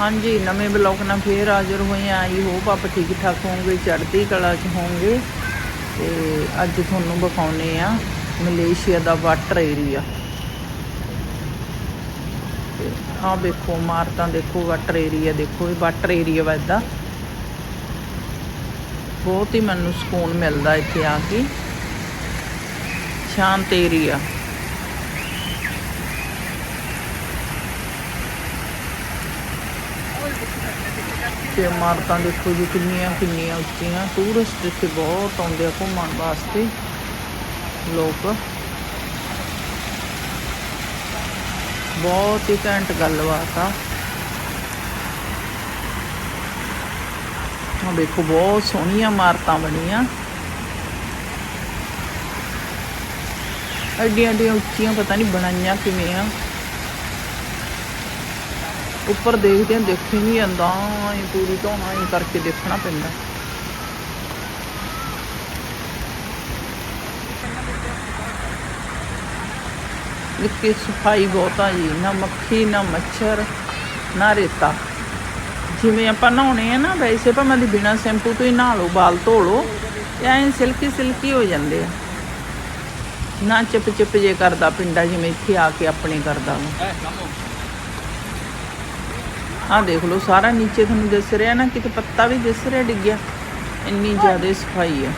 ਹਾਂਜੀ, ਨਵੇਂ ਬਲੌਗ ਨਾਲ ਫੇਰ ਹਾਜ਼ਰ ਹੋਏ ਆਂ ਆਈ ਹੋਪ ਆਪ ਠੀਕ ਠਾਕ ਹੋਵੋਗੇ, ਚੜ੍ਹਦੀ ਕਲਾ 'ਚ ਹੋਵੋਗੇ। ਤੇ ਅੱਜ ਤੁਹਾਨੂੰ ਵਿਖਾਉਨੇ ਆ ਮਲੇਸ਼ੀਆ ਦਾ ਵਾਟਰ ਏਰੀਆ। ਤੇ ਆਹ ਵੇਖੋ, ਇਮਾਰਤਾਂ ਦੇਖੋ, ਵਾਟਰ ਏਰੀਆ ਦੇਖੋ, ਇਹ ਵਾਟਰ ਏਰੀਆ ਵਾ ਏਦਾਂ। ਬਹੁਤ ਹੀ ਮੈਨੂੰ ਸਕੂਨ ਮਿਲਦਾ ਇੱਥੇ ਆ ਕੇ। ਸ਼ਾਂਤ ਏਰੀਆ। ਤੇ ਇਮਾਰਤਾਂ ਦੇਖੋ ਜੀ, ਕਿੰਨੀਆਂ ਕਿੰਨੀਆਂ ਉੱਚੀਆਂ। ਟੂਰਿਸਟ ਇੱਥੇ ਬਹੁਤ ਆਉਂਦੇ ਆ ਘੁੰਮਣ ਵਾਸਤੇ। ਲੋਕ। ਬਹੁਤ ਹੀ ਘੈਂਟ ਗੱਲਬਾਤ ਆ। ਆ ਦੇਖੋ, ਬਹੁਤ ਸੋਹਣੀਆਂ ਇਮਾਰਤਾਂ ਬਣੀਆਂ। ਐਡੀਆਂ ਐਡੀਆਂ ਉੱਚੀਆਂ, ਪਤਾ ਨਹੀਂ ਬਣਾਈਆਂ ਕਿਵੇਂ ਆ। ਉੱਪਰ ਦੇਖਦੇ ਹਾਂ, ਦੇਖੀ ਨਹੀਂ ਜਾਂਦਾ। ਇਹ ਪੂਰੀ ਧੋਣਾ ਹੀ ਕਰਕੇ ਦੇਖਣਾ ਪੈਂਦਾ। ਇੱਥੇ ਸਫ਼ਾਈ ਬਹੁਤ ਆ ਜੀ। ਨਾ ਮੱਖੀ, ਨਾ ਮੱਛਰ, ਨਾ ਰੇਤਾ। ਜਿਵੇਂ ਆਪਾਂ ਨਹਾਉਣੇ ਆ ਨਾ, ਵੈਸੇ ਭਾਵੇਂ ਦੀ ਬਿਨਾ ਸ਼ੈਂਪੂ ਤੋਂ ਹੀ ਨਹਾ ਲਓ ਬਾਲ ਧੋ ਲਓ ਐਂ ਸਿਲਕੀ ਸਿਲਕੀ ਹੋ ਜਾਂਦੇ ਆ। ਨਾ ਚਿਪ ਚਿਪ ਜੇ ਕਰਦਾ ਪਿੰਡਾ, ਜਿਵੇਂ ਇੱਥੇ ਆ ਕੇ ਆਪਣੇ ਕਰਦਾ ਵਾ। ਆਹ ਦੇਖ ਲਓ, ਸਾਰਾ ਨੀਚੇ ਤੁਹਾਨੂੰ ਦਿਸ ਰਿਹਾ ਨਾ, ਕਿਤੇ ਪੱਤਾ ਵੀ ਦਿਸ ਰਿਹਾ ਡਿੱਗਿਆ। ਇੰਨੀ ਜ਼ਿਆਦਾ ਸਫ਼ਾਈ ਆ।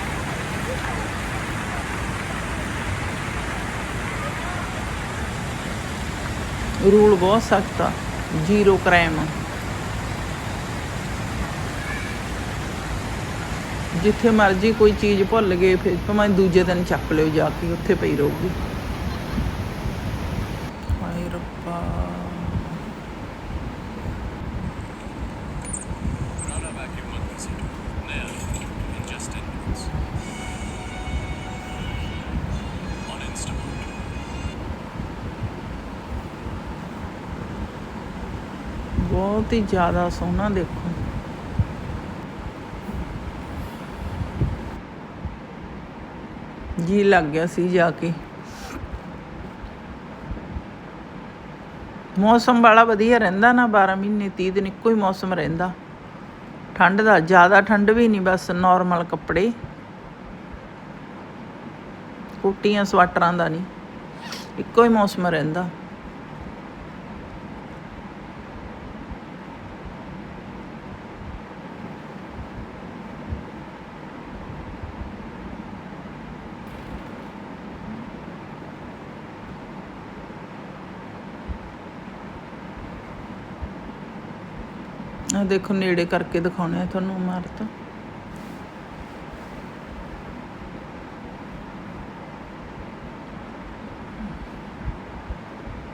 ਰੂਲ ਬਹੁਤ ਸਖਤ ਆ, ਜ਼ੀਰੋ ਕ੍ਰਾਈਮ ਜਿੱਥੇ ਮਰਜ਼ੀ ਕੋਈ ਚੀਜ਼ ਭੁੱਲ ਗਏ, ਫਿਰ ਭਾਵੇਂ ਦੂਜੇ ਦਿਨ ਚੱਕ ਲਿਓ ਜਾ ਕੇ, ਉੱਥੇ ਪਈ ਰਹੂਗੀ। ਬਹੁਤ ਹੀ ਜ਼ਿਆਦਾ ਸੋਹਣਾ ਦੇਖੋ ਜੀ ਲੱਗ ਗਿਆ ਸੀ ਜਾ ਕੇ ਮੌਸਮ ਬੜਾ ਵਧੀਆ ਰਹਿੰਦਾ ਨਾ 12 ਮਹੀਨੇ 30 ਦਿਨ ਇੱਕੋ ਹੀ ਮੌਸਮ ਰਹਿੰਦਾ ਠੰਡ ਦਾ, ਜ਼ਿਆਦਾ ਠੰਡ ਵੀ ਨਹੀਂ, ਬਸ ਨਾਰਮਲ ਕੱਪੜੇ। ਕੋਟੀਆਂ ਸਵਾਟਰਾਂ ਦਾ ਨਹੀਂ। ਇੱਕੋ ਹੀ ਮੌਸਮ ਰਹਿੰਦਾ। ਆ ਦੇਖੋ ਨੇੜੇ ਕਰਕੇ ਦਿਖਾਉਣੇ ਆ ਤੁਹਾਨੂੰ ਇਮਾਰਤ।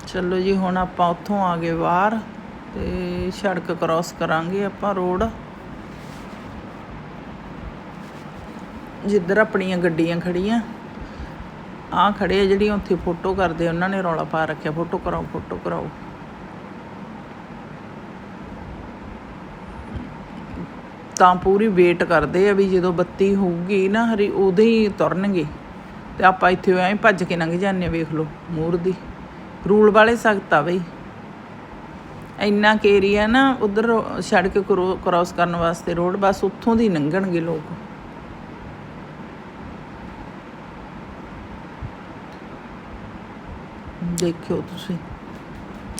ਚਲੋ ਜੀ, ਹੁਣ ਆਪਾਂ ਉੱਥੋਂ ਆ ਗਏ ਬਾਹਰ ਤੇ ਸੜਕ ਕ੍ਰਾਸ ਕਰਾਂਗੇ ਆਪਾਂ ਰੋਡ ਜਿੱਧਰ ਆਪਣੀਆਂ ਗੱਡੀਆਂ ਖੜੀਆਂ ਆ ਖੜੇ ਆ ਜਿਹੜੀਆਂ ਉੱਥੇ ਫੋਟੋ ਕਰਦੇ ਉਹਨਾਂ ਨੇ ਰੌਲਾ ਪਾ ਰੱਖਿਆ ਫੋਟੋ ਕਰਾਓ ਫੋਟੋ ਕਰਾਓ। ਤਾਂ ਪੂਰੀ ਵੇਟ ਕਰਦੇ ਆ ਵੀ ਜਦੋਂ ਬੱਤੀ ਹੋਊਗੀ ਨਾ ਹਰੀ, ਉਦੋਂ ਹੀ ਤੁਰਨਗੇ। ਤੇ ਆਪਾਂ ਇੱਥੇ ਐਂ ਭੱਜ ਕੇ ਲੰਘ ਜਾਂਦੇ ਆ, ਵੇਖ ਲਓ ਮੂਰ ਦੀ। ਰੂਲ ਵਾਲੇ ਸਖਤ ਆ ਬਈ। ਇੰਨਾ ਕੁ ਏਰੀਆ ਨਾ ਉਧਰ ਸੜਕ ਕ੍ਰਾਸ ਕਰਨ ਵਾਸਤੇ ਰੋਡ ਬਸ ਉੱਥੋਂ ਦੀ ਲੰਘਣਗੇ ਲੋਕ। ਦੇਖਿਓ ਤੁਸੀਂ।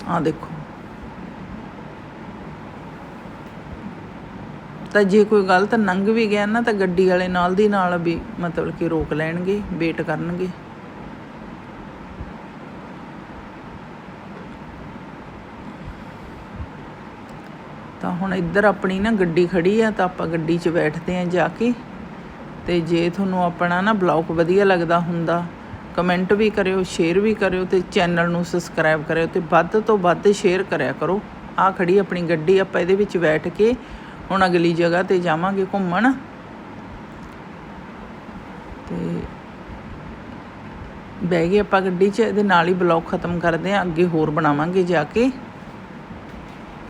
ਆ ਦੇਖੋ। ਤਾਂ ਜੇ ਕੋਈ ਗਲਤ ਲੰਘ ਵੀ ਗਿਆ ਨਾ ਤਾਂ ਗੱਡੀ ਵਾਲੇ ਨਾਲ ਦੀ ਨਾਲ ਵੀ ਮਤਲਬ ਕਿ ਰੋਕ ਲੈਣਗੇ, ਵੇਟ ਕਰਨਗੇ। ਤਾਂ ਹੁਣ ਇੱਧਰ ਆਪਣੀ ਨਾ ਗੱਡੀ ਖੜੀ ਆ, ਤਾਂ ਆਪਾਂ ਗੱਡੀ 'ਚ ਬੈਠਦੇ ਆ ਜਾ ਕੇ। ਤੇ ਜੇ ਤੁਹਾਨੂੰ ਆਪਣਾ ਨਾ ਬਲੌਗ ਵਧੀਆ ਲੱਗਦਾ ਹੁੰਦਾ, ਕਮੈਂਟ ਵੀ ਕਰਿਓ, ਸ਼ੇਅਰ ਵੀ ਕਰਿਓ ਤੇ ਚੈਨਲ ਨੂੰ ਸਬਸਕ੍ਰਾਈਬ ਕਰਿਓ ਤੇ ਵੱਧ ਤੋਂ ਵੱਧ ਸ਼ੇਅਰ ਕਰਿਆ ਕਰੋ। ਆ ਖੜੀ ਆਪਣੀ ਗੱਡੀ, ਆਪਾਂ ਇਹਦੇ ਵਿੱਚ ਬੈਠ ਕੇ ਹੁਣ ਅਗਲੀ ਜਗ੍ਹਾ ਤੇ ਜਾਵਾਂਗੇ ਘੁੰਮਣ। ਤੇ ਬਹਿ ਗਏ ਆਪਾਂ ਗੱਡੀ 'ਚ ਇਹਦੇ ਨਾਲ ਹੀ ਬਲੌਗ ਖਤਮ ਕਰਦੇ ਆਂ, ਅੱਗੇ ਹੋਰ ਬਣਾਵਾਂਗੇ ਜਾ ਕੇ।